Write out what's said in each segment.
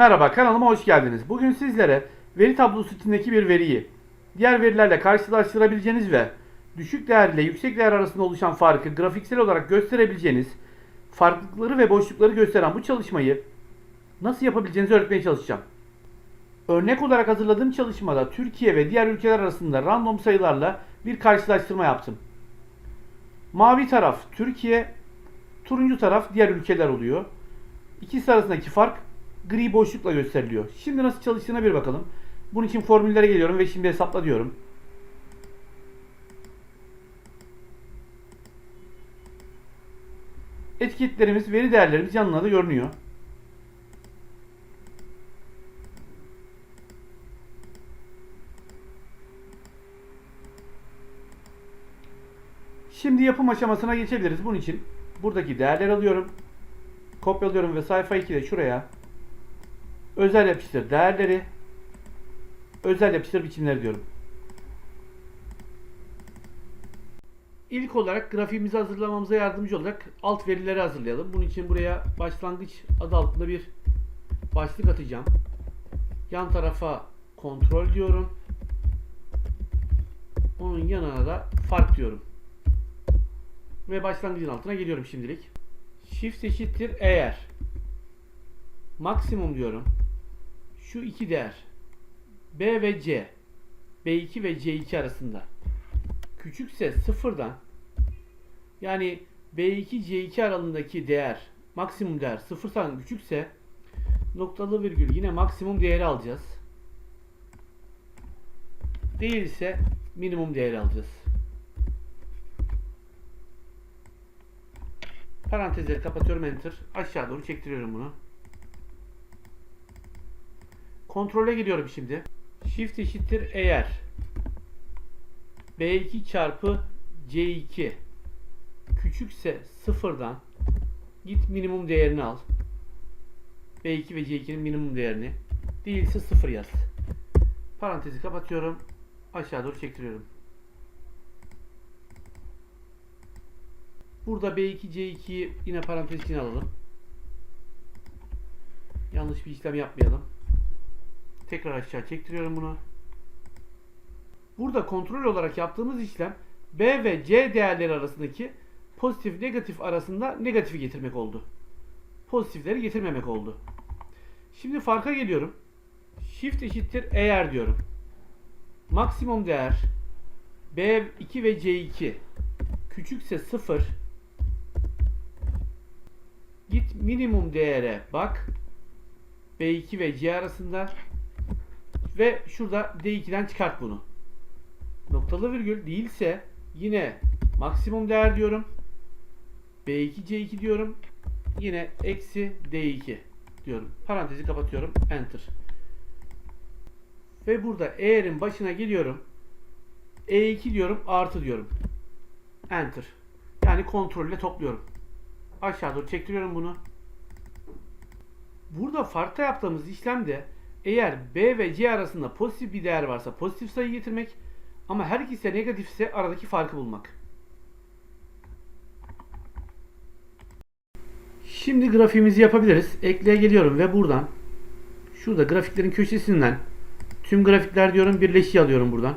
Merhaba kanalıma hoş geldiniz. Bugün sizlere veri tablosu içindeki bir veriyi diğer verilerle karşılaştırabileceğiniz ve düşük değer ile yüksek değer arasında oluşan farkı grafiksel olarak gösterebileceğiniz farklılıkları ve boşlukları gösteren bu çalışmayı nasıl yapabileceğinizi öğretmeye çalışacağım. Örnek olarak hazırladığım çalışmada Türkiye ve diğer ülkeler arasında random sayılarla bir karşılaştırma yaptım. Mavi taraf Türkiye, turuncu taraf diğer ülkeler oluyor. İkisi arasındaki fark gri boşlukla gösteriliyor. Şimdi nasıl çalıştığına bir bakalım. Bunun için formüllere geliyorum ve şimdi hesapla diyorum. Etiketlerimiz, veri değerlerimiz yanına da görünüyor. Şimdi yapım aşamasına geçebiliriz. Bunun için buradaki değerleri alıyorum. Kopyalıyorum ve sayfa 2'de şuraya özel yapıştır değerleri özel yapıştır biçimleri diyorum. İlk olarak grafiğimizi hazırlamamıza yardımcı olacak alt verileri hazırlayalım. Bunun için buraya başlangıç adı altında bir başlık atacağım. Yan tarafa kontrol diyorum. Onun yanına da fark diyorum. Ve başlangıcın altına geliyorum şimdilik. Shift eşittir eğer. Maksimum diyorum. Şu iki değer. B ve C. B2 ve C2 arasında. Küçükse sıfırdan yani B2 C2 aralığındaki değer maksimum değer sıfırdan küçükse noktalı virgül yine maksimum değeri alacağız. Değilse minimum değeri alacağız. Parantezleri kapatıyorum enter. Aşağı doğru çektiriyorum bunu. Kontrole gidiyorum şimdi. Shift eşittir eğer B2 çarpı C2 küçükse sıfırdan git minimum değerini al. B2 ve C2'nin minimum değerini değilse sıfır yaz. Parantezi kapatıyorum. Aşağı doğru çektiriyorum. Burada B2 C2'yi yine parantez içine alalım. Yanlış bir işlem yapmayalım. Tekrar aşağı çektiriyorum bunu. Burada kontrol olarak yaptığımız işlem B ve C değerleri arasındaki pozitif negatif arasında negatifi getirmek oldu. Pozitifleri getirmemek oldu. Şimdi farka geliyorum. Shift eşittir eğer diyorum. Maksimum değer B2 ve C2 küçükse 0 git minimum değere bak B2 ve C arasında ve şurada D2'den çıkart bunu. Noktalı virgül değilse yine maksimum değer diyorum. B2 C2 diyorum. Yine eksi D2 diyorum. Parantezi kapatıyorum. Enter. Ve burada eğerin başına geliyorum. E2 diyorum. Artı diyorum. Enter. Yani kontrolle topluyorum. Aşağı doğru çektiriyorum bunu. Burada farkta yaptığımız işlemde eğer B ve C arasında pozitif bir değer varsa pozitif sayı getirmek ama her ikisi negatifse aradaki farkı bulmak. Şimdi grafiğimizi yapabiliriz. Ekleye geliyorum ve buradan şurada grafiklerin köşesinden tüm grafikler diyorum birleşiği alıyorum buradan.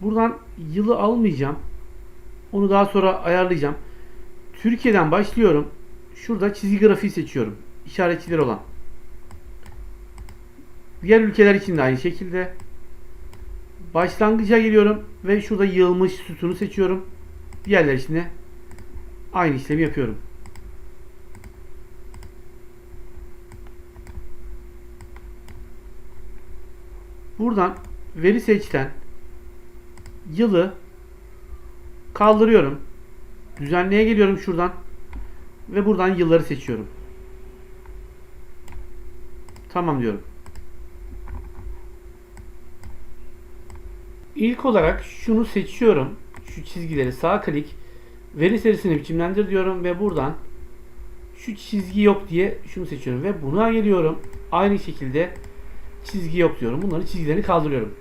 Buradan yılı almayacağım. Onu daha sonra ayarlayacağım. Türkiye'den başlıyorum. Şurada çizgi grafiği seçiyorum. İşaretçiler olan. Diğer ülkeler için de aynı şekilde. Başlangıca geliyorum ve şurada yığılmış sütunu seçiyorum. Diğerler için de aynı işlemi yapıyorum. Buradan veri seçten yılı kaldırıyorum. Düzenleye geliyorum şuradan ve buradan yılları seçiyorum. Tamam diyorum. İlk olarak şunu seçiyorum. Şu çizgileri sağ klik veri serisini biçimlendir diyorum ve buradan şu çizgi yok diye şunu seçiyorum ve buna geliyorum. Aynı şekilde çizgi yok diyorum. Bunların çizgilerini kaldırıyorum.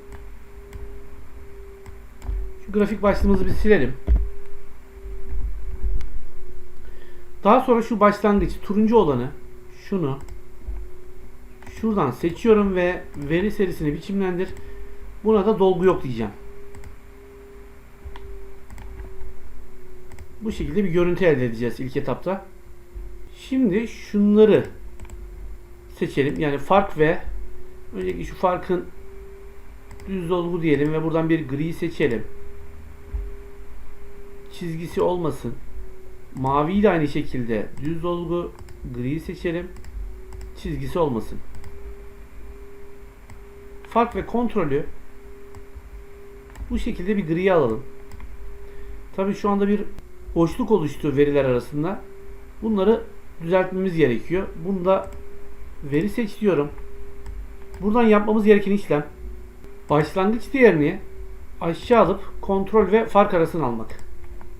Şu grafik başlığımızı bir silelim. Daha sonra şu başlangıç turuncu olanı şunu şuradan seçiyorum ve veri serisini biçimlendir. Buna da dolgu yok diyeceğim. Bu şekilde bir görüntü elde edeceğiz ilk etapta. Şimdi şunları seçelim. Yani fark ve öncelikle şu farkın düz dolgu diyelim ve buradan bir gri seçelim. Çizgisi olmasın. Mavi de aynı şekilde düz dolgu gri seçelim. Çizgisi olmasın. Fark ve kontrolü bu şekilde bir griye alalım. Tabi şu anda bir boşluk oluştu veriler arasında. Bunları düzeltmemiz gerekiyor. Bunda veri seç diyorum. Buradan yapmamız gereken işlem başlangıç değerini aşağı alıp kontrol ve fark arasını almak.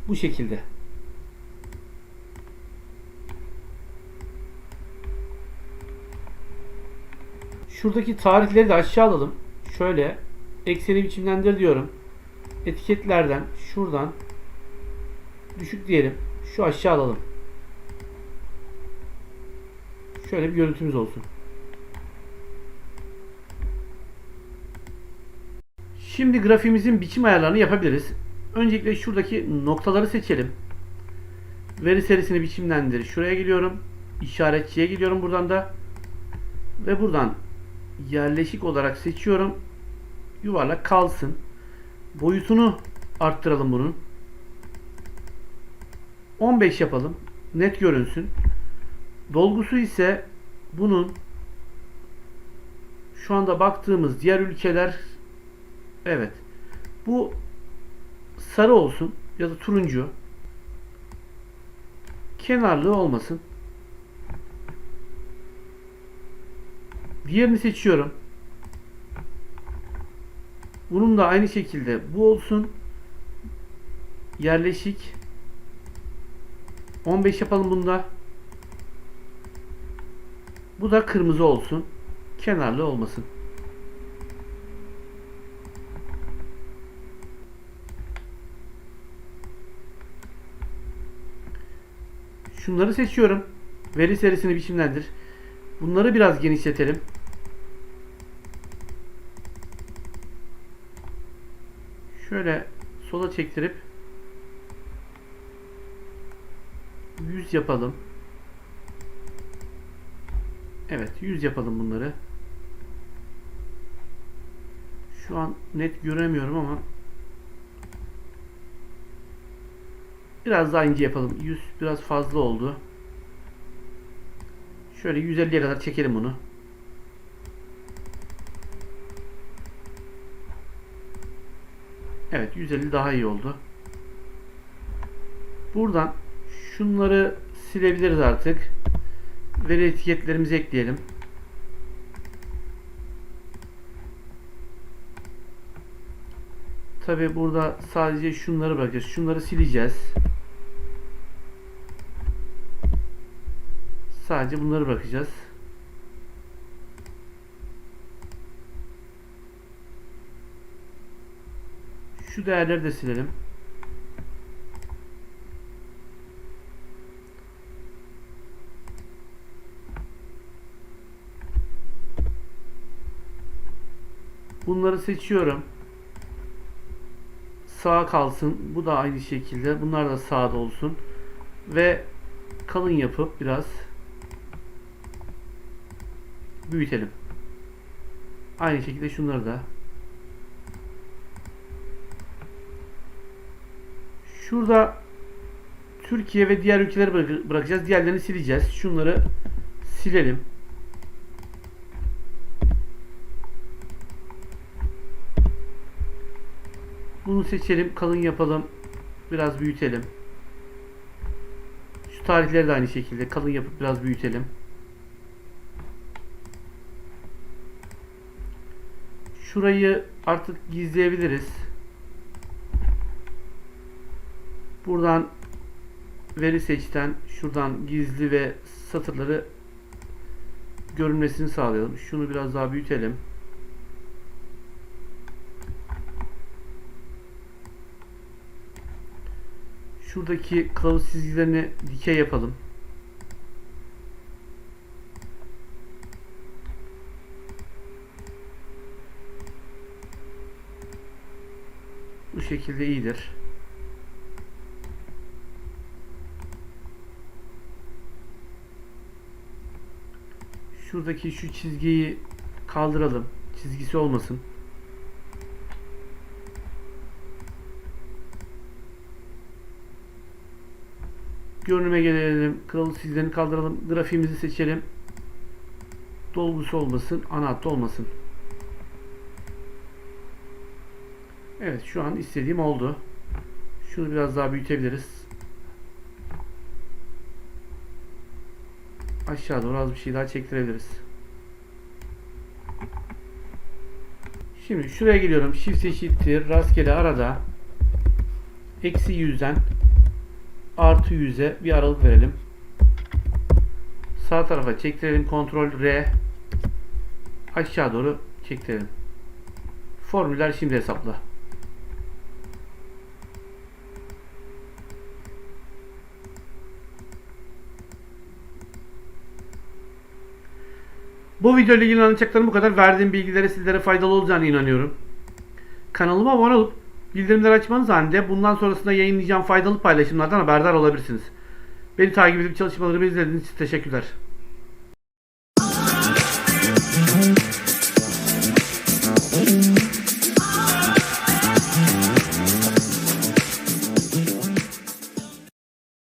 Bu şekilde. Şuradaki tarihleri de aşağı alalım. Şöyle ekseni biçimlendir diyorum. Etiketlerden şuradan düşük diyelim. Şu aşağı alalım. Şöyle bir görüntümüz olsun. Şimdi grafiğimizin biçim ayarlarını yapabiliriz. Öncelikle şuradaki noktaları seçelim. Veri serisini biçimlendir. Şuraya geliyorum. İşaretçiye gidiyorum buradan da. Ve buradan yerleşik olarak seçiyorum. Yuvarlak kalsın. Boyutunu arttıralım bunun. 15 yapalım. Net görünsün. Dolgusu ise bunun şu anda baktığımız diğer ülkeler evet bu sarı olsun ya da turuncu kenarlı olmasın. Diğerini seçiyorum. Bunun da aynı şekilde bu olsun. Yerleşik 15 yapalım bunda. Bu da kırmızı olsun. Kenarlı olmasın. Şunları seçiyorum. Veri serisini biçimlendir. Bunları biraz genişletelim. Şöyle sola çektirip 100 yapalım. Evet 100 yapalım bunları. Şu an net göremiyorum ama biraz daha ince yapalım. 100 biraz fazla oldu. Şöyle 150'ye kadar çekelim bunu. Evet 150 daha iyi oldu. Buradan şunları silebiliriz artık. Veri etiketlerimizi ekleyelim. Tabi burada sadece şunları bırakacağız. Şunları sileceğiz. Sadece bunları bırakacağız. Şu değerleri de silelim. Bunları seçiyorum. Sağ kalsın. Bu da aynı şekilde. Bunlar da sağda olsun. Ve kalın yapıp biraz büyütelim. Aynı şekilde şunları da. Şurada Türkiye ve diğer ülkeleri bırak- bırakacağız. Diğerlerini sileceğiz. Şunları silelim. Bunu seçelim. Kalın yapalım. Biraz büyütelim. Şu tarihleri de aynı şekilde kalın yapıp biraz büyütelim. Şurayı artık gizleyebiliriz. Buradan veri seçten şuradan gizli ve satırları görünmesini sağlayalım. Şunu biraz daha büyütelim. Şuradaki kılavuz çizgilerini dikey yapalım. Bu şekilde iyidir. Şuradaki şu çizgiyi kaldıralım. Çizgisi olmasın. Görünüme gelelim. Kralı çizgilerini kaldıralım. Grafiğimizi seçelim. Dolgusu olmasın. Ana hattı olmasın. Evet şu an istediğim oldu. Şunu biraz daha büyütebiliriz. Aşağı doğru az bir şey daha çektirebiliriz. Şimdi şuraya geliyorum. Shift eşittir. Rastgele arada eksi 100'den artı 100'e bir aralık verelim. Sağ tarafa çektirelim. Ctrl R aşağı doğru çektirelim. Formüller şimdi hesapla. Bu video ile ilgili anlatacaklarım bu kadar. Verdiğim bilgileri sizlere faydalı olacağına inanıyorum. Kanalıma abone olup bildirimleri açmanız halinde bundan sonrasında yayınlayacağım faydalı paylaşımlardan haberdar olabilirsiniz. Beni takip edip çalışmalarımı izlediğiniz için teşekkürler.